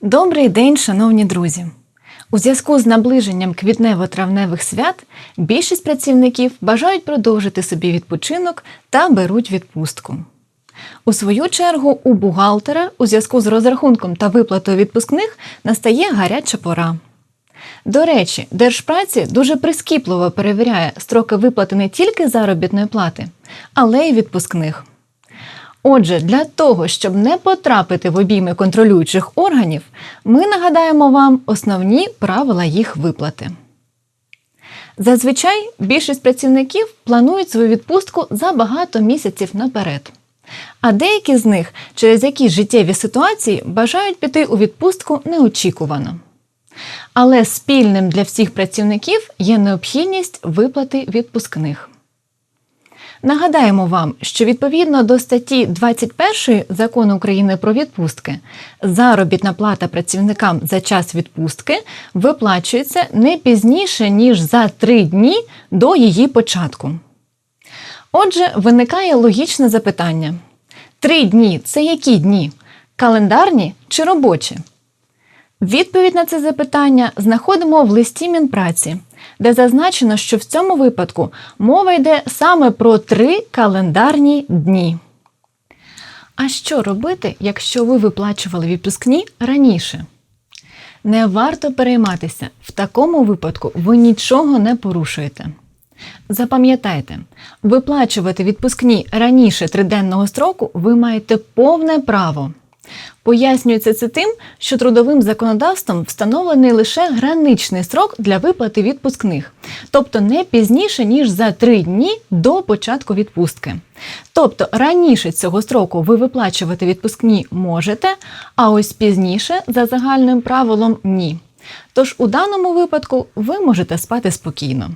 Добрий день, шановні друзі! У зв'язку з наближенням квітнево-травневих свят більшість працівників бажають продовжити собі відпочинок та беруть відпустку. У свою чергу, у бухгалтера у зв'язку з розрахунком та виплатою відпускних настає гаряча пора. До речі, Держпраці дуже прискіпливо перевіряє строки виплати не тільки заробітної плати, але й відпускних. Отже, для того, щоб не потрапити в обійми контролюючих органів, ми нагадаємо вам основні правила їх виплати. Зазвичай більшість працівників планують свою відпустку за багато місяців наперед. А деякі з них через якісь життєві ситуації бажають піти у відпустку неочікувано. Але спільним для всіх працівників є необхідність виплати відпускних. Нагадаємо вам, що відповідно до статті 21 закону України про відпустки заробітна плата працівникам за час відпустки виплачується не пізніше ніж за три дні до її початку. Отже, виникає логічне запитання: три дні це які дні? Календарні чи робочі? Відповідь на це запитання знаходимо в листі Мінпраці, де зазначено, що в цьому випадку мова йде саме про три календарні дні. А що робити, якщо ви виплачували відпускні раніше? Не варто перейматися, в такому випадку ви нічого не порушуєте. Запам'ятайте, виплачувати відпускні раніше триденного строку ви маєте повне право. Пояснюється це тим, що трудовим законодавством встановлений лише граничний строк для виплати відпускних, тобто не пізніше, ніж за три дні до початку відпустки. Тобто раніше цього строку ви виплачувати відпускні можете, а ось пізніше, за загальним правилом, ні. Тож у даному випадку ви можете спати спокійно.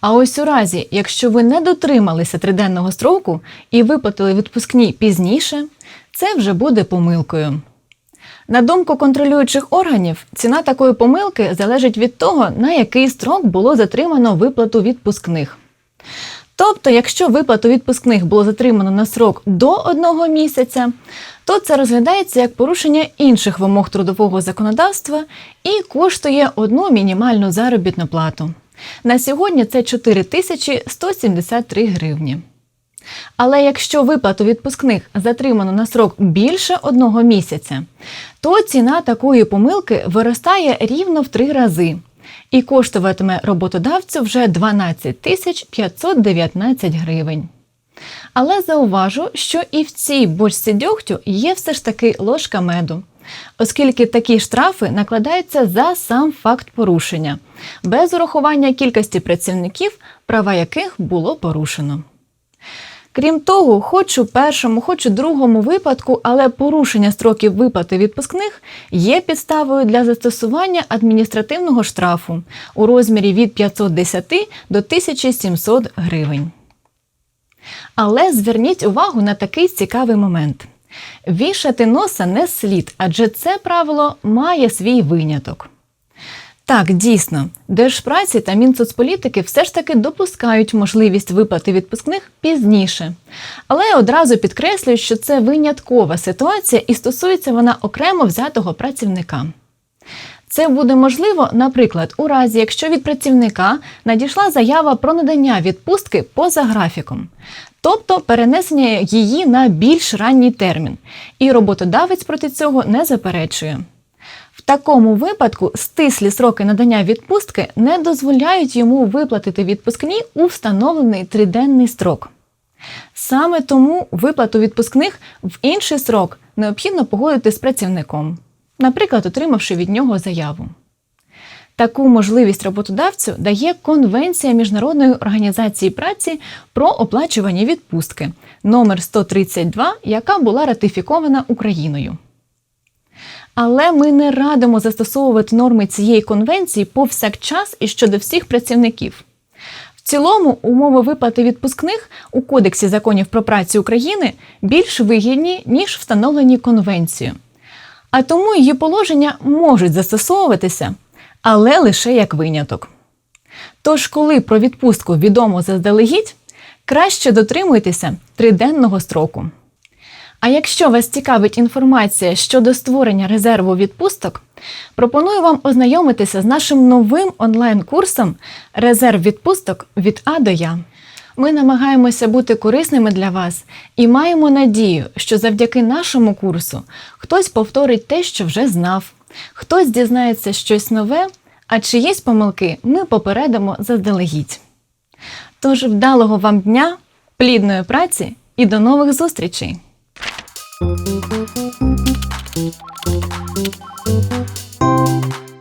А ось у разі, якщо ви не дотрималися триденного строку і виплатили відпускні пізніше, це вже буде помилкою. На думку контролюючих органів, ціна такої помилки залежить від того, на який строк було затримано виплату відпускних. Тобто, якщо виплату відпускних було затримано на срок до одного місяця, то це розглядається як порушення інших вимог трудового законодавства і коштує одну мінімальну заробітну плату. На сьогодні це 4173 гривні. Але якщо виплату відпускних затримано на срок більше одного місяця, то ціна такої помилки виростає рівно в три рази і коштуватиме роботодавцю вже 12 тисяч 519 гривень. Але зауважу, що і в цій бочці дьогтю є все ж таки ложка меду, оскільки такі штрафи накладаються за сам факт порушення, без урахування кількості працівників, права яких було порушено. Крім того, хоч у першому, хоч у другому випадку, але порушення строків виплати відпускних є підставою для застосування адміністративного штрафу у розмірі від 510 до 1700 гривень. Але зверніть увагу на такий цікавий момент. Вішати носа не слід, адже це правило має свій виняток. Так, дійсно, Держпраці та Мінсоцполітики все ж таки допускають можливість виплати відпускних пізніше. Але одразу підкреслюють, що це виняткова ситуація і стосується вона окремо взятого працівника. Це буде можливо, наприклад, у разі, якщо від працівника надійшла заява про надання відпустки поза графіком, тобто перенесення її на більш ранній термін, і роботодавець проти цього не заперечує. Такому випадку стислі сроки надання відпустки не дозволяють йому виплатити відпускні у встановлений триденний строк. Саме тому виплату відпускних в інший срок необхідно погодити з працівником, наприклад, отримавши від нього заяву. Таку можливість роботодавцю дає Конвенція Міжнародної організації праці про оплачувані відпустки номер 132 яка була ратифікована Україною. Але ми не радимо застосовувати норми цієї конвенції повсякчас і щодо всіх працівників. В цілому, умови виплати відпускних у Кодексі законів про працю України більш вигідні, ніж встановлені конвенцією. А тому її положення можуть застосовуватися, але лише як виняток. Тож, коли про відпустку відомо заздалегідь, краще дотримуйтеся триденного строку. А якщо вас цікавить інформація щодо створення резерву відпусток, пропоную вам ознайомитися з нашим новим онлайн-курсом Резерв відпусток від А до Я. Ми намагаємося бути корисними для вас і маємо надію, що завдяки нашому курсу хтось повторить те, що вже знав, хтось дізнається щось нове, а чиїсь помилки ми попередимо заздалегідь. Тож вдалого вам дня, плідної праці і до нових зустрічей! you